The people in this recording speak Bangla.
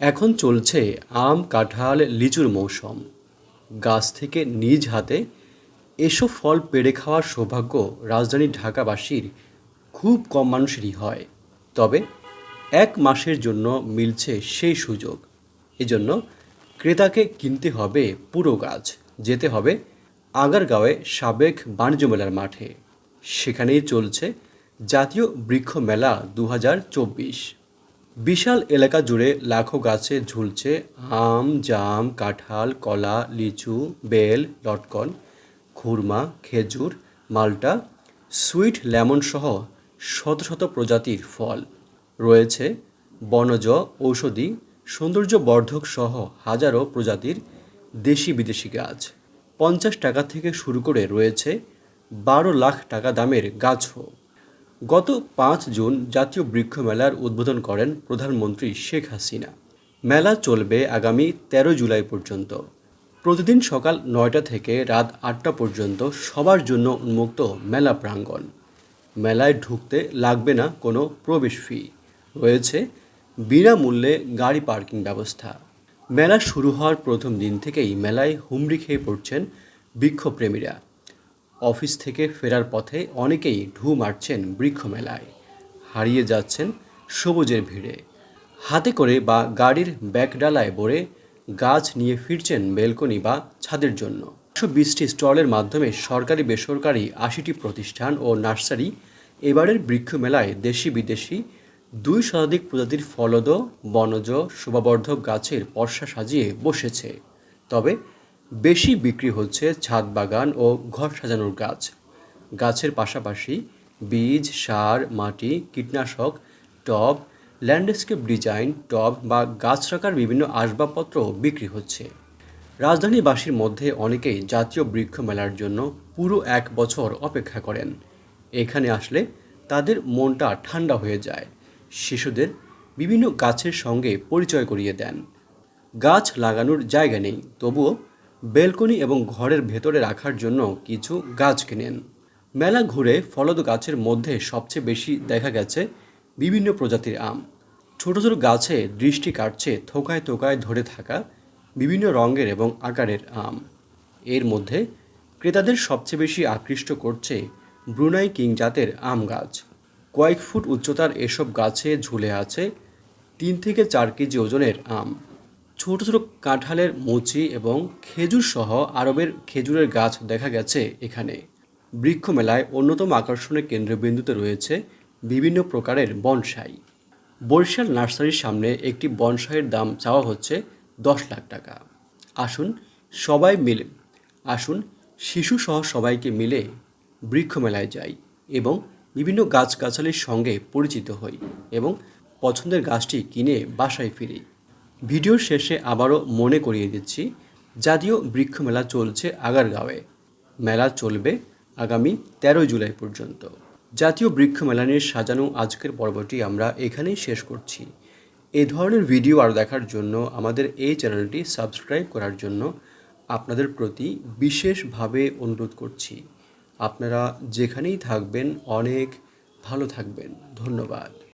এখন চলছে আম, কাঁঠাল, লিচুর মৌসুম। গাছ থেকে নিজ হাতে এসব ফল পেড়ে খাওয়ার সৌভাগ্য রাজধানী ঢাকাবাসীর খুব কম মানুষেরই হয়। তবে এক মাসের জন্য মিলছে সেই সুযোগ। এজন্য ক্রেতাকে কিনতে হবে পুরো গাছ, যেতে হবে আগারগাঁওয়ে সাবেক বাণিজ্য মেলার মাঠে। সেখানেই চলছে জাতীয় বৃক্ষ মেলা দু হাজার চব্বিশ। বিশাল এলাকা জুড়ে লাখো গাছে ঝুলছে আম, জাম, কাঁঠাল, কলা, লিচু, বেল, লটকন, খুরমা, খেজুর, মাল্টা, সুইট লেমন সহ শত শত প্রজাতির ফল। রয়েছে বনজ ঔষধি সৌন্দর্যবর্ধক সহ হাজারো প্রজাতির দেশি বিদেশি গাছ। পঞ্চাশ টাকা থেকে শুরু করে রয়েছে বারো লাখ টাকা দামের গাছও। গত পাঁচ জুন জাতীয় বৃক্ষ মেলার উদ্বোধন করেন প্রধানমন্ত্রী শেখ হাসিনা। মেলা চলবে আগামী তেরো জুলাই পর্যন্ত। প্রতিদিন সকাল নয়টা থেকে রাত আটটা পর্যন্ত সবার জন্য উন্মুক্ত মেলা প্রাঙ্গণ। মেলায় ঢুকতে লাগবে না কোনো প্রবেশ ফি। রয়েছে বিনামূল্যে গাড়ি পার্কিং ব্যবস্থা। মেলা শুরু হওয়ার প্রথম দিন থেকেই মেলায় হুমড়ি খেয়ে পড়ছেন বৃক্ষপ্রেমীরা। অফিস থেকে ফেরার পথে অনেকেই ঢু মারছেন বৃক্ষমেলায় হারিয়ে যাচ্ছেন সবুজের ভিড়ে। হাতে করে বা গাড়ির ব্যাকডালায় ভরে গাছ নিয়ে ফিরছেন বেলকনি বা ছাদের জন্য। একশো বিশটি স্টলের মাধ্যমে সরকারি বেসরকারি আশিটি প্রতিষ্ঠান ও নার্সারি এবারের বৃক্ষমেলায় দেশি বিদেশি দুই শতাধিক প্রজাতির ফলদ, বনজ, শোভাবর্ধক গাছের পর্ষা সাজিয়ে বসেছে। তবে বেশি বিক্রি হচ্ছে ছাদ বাগান ও ঘর সাজানোর গাছ। গাছের পাশাপাশি বীজ, সার, মাটি, কীটনাশক, টব, ল্যান্ডস্কেপ ডিজাইন, টব বা গাছ রাখার বিভিন্ন আসবাবপত্র বিক্রি হচ্ছে। রাজধানীবাসীর মধ্যে অনেকেই জাতীয় বৃক্ষ মেলার জন্য পুরো এক বছর অপেক্ষা করেন। এখানে আসলে তাদের মনটা ঠান্ডা হয়ে যায়। শিশুদের বিভিন্ন গাছের সঙ্গে পরিচয় করিয়ে দেন। গাছ লাগানোর জায়গা নেই, তবুও বেলকনি এবং ঘরের ভেতরে রাখার জন্য কিছু গাছ কেনেন। মেলা ঘুরে ফলদ গাছের মধ্যে সবচেয়ে বেশি দেখা গেছে বিভিন্ন প্রজাতির আম। ছোট ছোট গাছে দৃষ্টি কাটছে থোকায় থোকায় ধরে থাকা বিভিন্ন রঙের এবং আকারের আম। এর মধ্যে ক্রেতাদের সবচেয়ে বেশি আকৃষ্ট করছে ব্রুনাই কিং জাতের আম গাছ। কয়েক ফুট উচ্চতার এসব গাছে ঝুলে আছে তিন থেকে চার কেজি ওজনের আম। ছোট ছোট কাঁঠালের মুচি এবং খেজুর সহ আরবের খেজুরের গাছ দেখা গেছে এখানে। বৃক্ষ মেলায় অন্যতম আকর্ষণের কেন্দ্রবিন্দুতে রয়েছে বিভিন্ন প্রকারের বনসাই। বরিশাল নার্সারির সামনে একটি বনসাইয়ের দাম চাওয়া হচ্ছে দশ লাখ টাকা। আসুন, সবাই মিলে, আসুন, শিশু সহ সবাইকে মিলে বৃক্ষ মেলায় যাই এবং বিভিন্ন গাছগাছালির সঙ্গে পরিচিত হই এবং পছন্দের গাছটি কিনে বাসায় ফিরি। ভিডিওর শেষে আবারও মনে করিয়ে দিচ্ছি জাতীয় বৃক্ষ মেলা চলছে আগারগাঁওয়ে। মেলা চলবে আগামী তেরোই জুলাই পর্যন্ত। জাতীয় বৃক্ষ মেলা নিয়ে সাজানো আজকের পর্বটি আমরা এখানেই শেষ করছি। এই ধরনের ভিডিও আরও দেখার জন্য আমাদের এই চ্যানেলটি সাবস্ক্রাইব করার জন্য আপনাদের প্রতি বিশেষভাবে অনুরোধ করছি। আপনারা যেখানেই থাকবেন, অনেক ভালো থাকবেন। ধন্যবাদ।